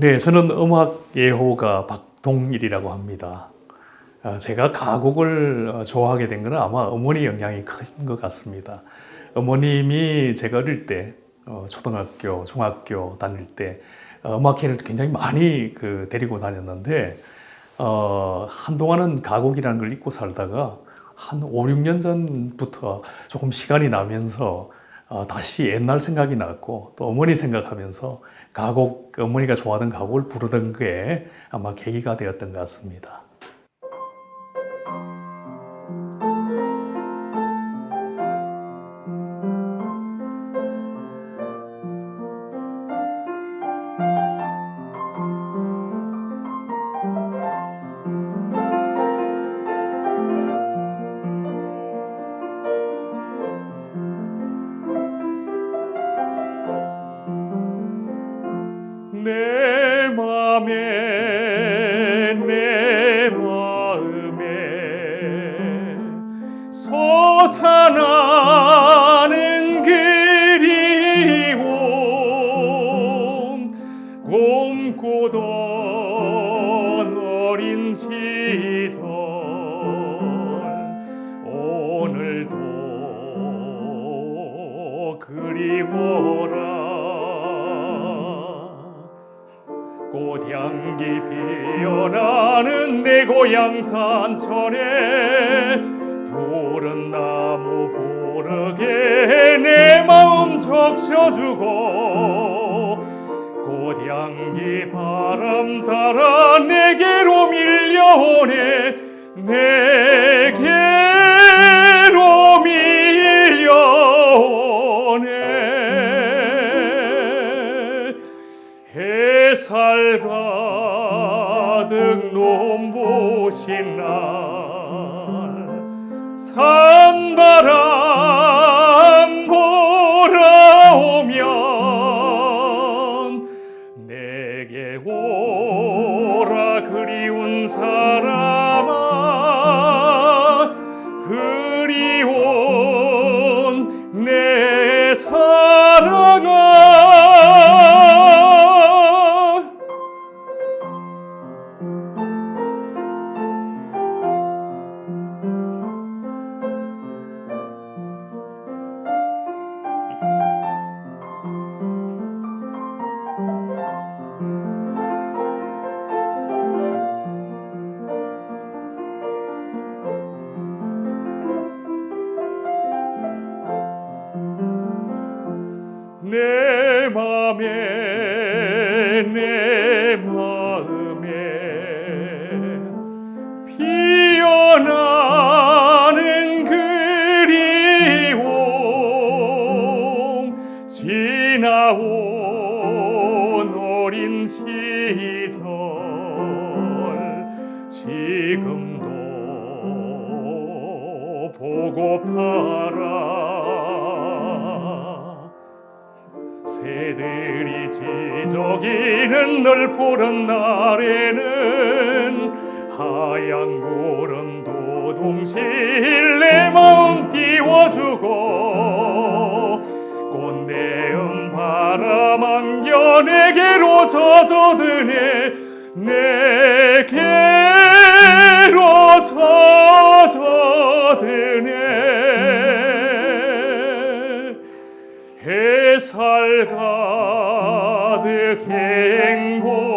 네, 저는 음악 예호가 박동일이라고 합니다. 아, 제가 가곡을 어, 좋아하게 된 것은 아마 어머니 영향이 큰 것 같습니다. 어머님이 제가 어릴 때 어, 초등학교, 중학교 다닐 때 어, 음악회를 굉장히 많이 그 데리고 다녔는데 어, 한동안은 가곡이라는 걸 잊고 살다가 한 5, 6년 전부터 조금 시간이 나면서 어, 다시 옛날 생각이 났고 또 어머니 생각하면서 가곡 어머니가 좋아하던 가곡을 부르던 게 아마 계기가 되었던 것 같습니다. 꽃향기 피어나는 내 고향 산천에 푸른 나무 부르게 내 마음 적셔주고 꽃향기 바람 따라 내게로 밀려오네 내게 가득 눈부신 날 산바람 맘에 내 마음에 피어나는 그리움 지나온 어린 시절 지금도 보고파 새들이 지저귀는 널 보는 날에는 하얀 구름도 동실 내 마음 띄워주고 꽃내음 바람 안겨 내게로 젖어드네 내게로 젖어드네 살 가득 행복